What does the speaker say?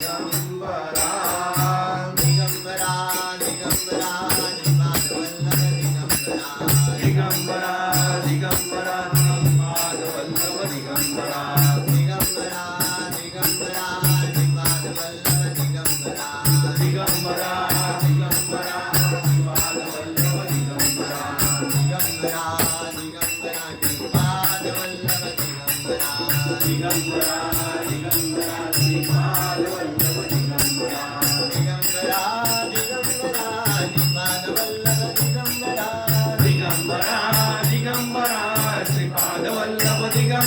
Digambara, Digambara, Digambara.